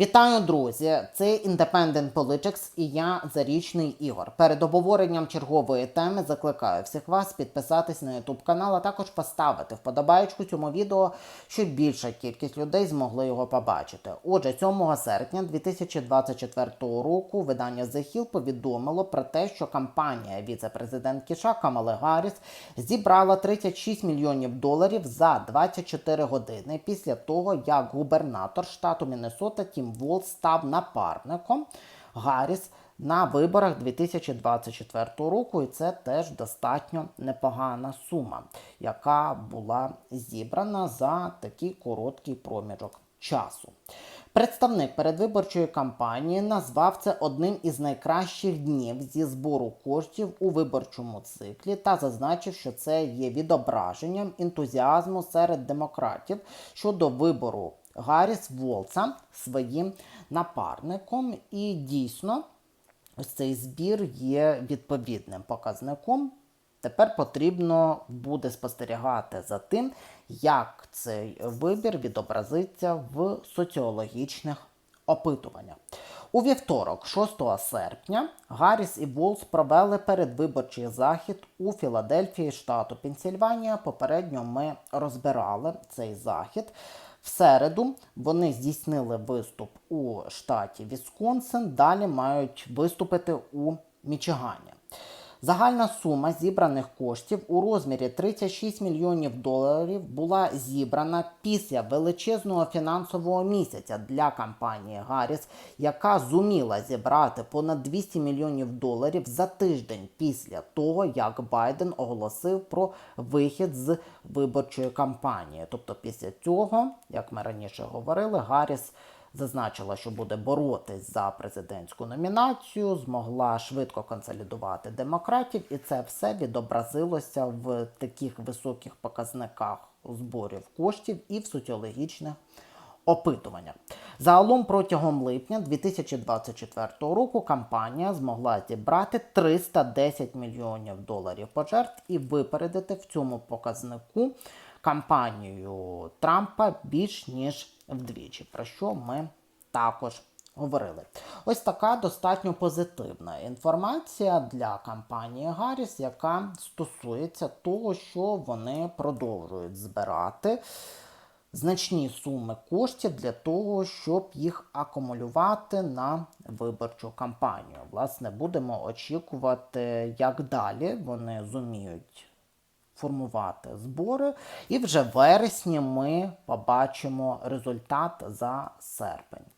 Вітаю, друзі! Це Independent Politics і я Зарічний Ігор. Перед обговоренням чергової теми закликаю всіх вас підписатись на YouTube канал, а також поставити вподобаєчку цьому відео, щоб більша кількість людей змогли його побачити. Отже, 7 серпня 2024 року видання The Hill повідомило про те, що кампанія віце-президентки США Камали Гарріс зібрала 36 мільйонів доларів за 24 години після того, як губернатор штату Міннесота Тім Волс став напарником Гарріс на виборах 2024 року, і це теж достатньо непогана сума, яка була зібрана за такий короткий проміжок часу. Представник передвиборчої кампанії назвав це одним із найкращих днів зі збору коштів у виборчому циклі та зазначив, що це є відображенням ентузіазму серед демократів щодо вибору Гарріс Волца своїм напарником. І дійсно, ось цей збір є відповідним показником. Тепер потрібно буде спостерігати за тим, як цей вибір відобразиться в соціологічних опитуваннях. У вівторок, 6 серпня, Гарріс і Волс провели передвиборчий захід у Філадельфії, штату Пенсільванія. Попередньо ми розбирали цей захід. В середу вони здійснили виступ у штаті Вісконсин. Далі мають виступити у Мічигані. Загальна сума зібраних коштів у розмірі 36 мільйонів доларів була зібрана після величезного фінансового місяця для компанії Гарріс, яка зуміла зібрати понад 200 мільйонів доларів за тиждень після того, як Байден оголосив про вихід з виборчої кампанії. Тобто, після цього, як ми раніше говорили, Гарріс зазначила, що буде боротись за президентську номінацію, змогла швидко консолідувати демократів, і це все відобразилося в таких високих показниках зборів коштів і в соціологічних опитуваннях. Загалом протягом липня 2024 року кампанія змогла зібрати 310 мільйонів доларів пожертв і випередити в цьому показнику кампанію Трампа більш ніж вдвічі, про що ми також говорили. Ось така достатньо позитивна інформація для кампанії Гарріс, яка стосується того, що вони продовжують збирати. Значні суми коштів для того, щоб їх акумулювати на виборчу кампанію. Власне, будемо очікувати, як далі вони зуміють формувати збори. І вже в вересні ми побачимо результат за серпень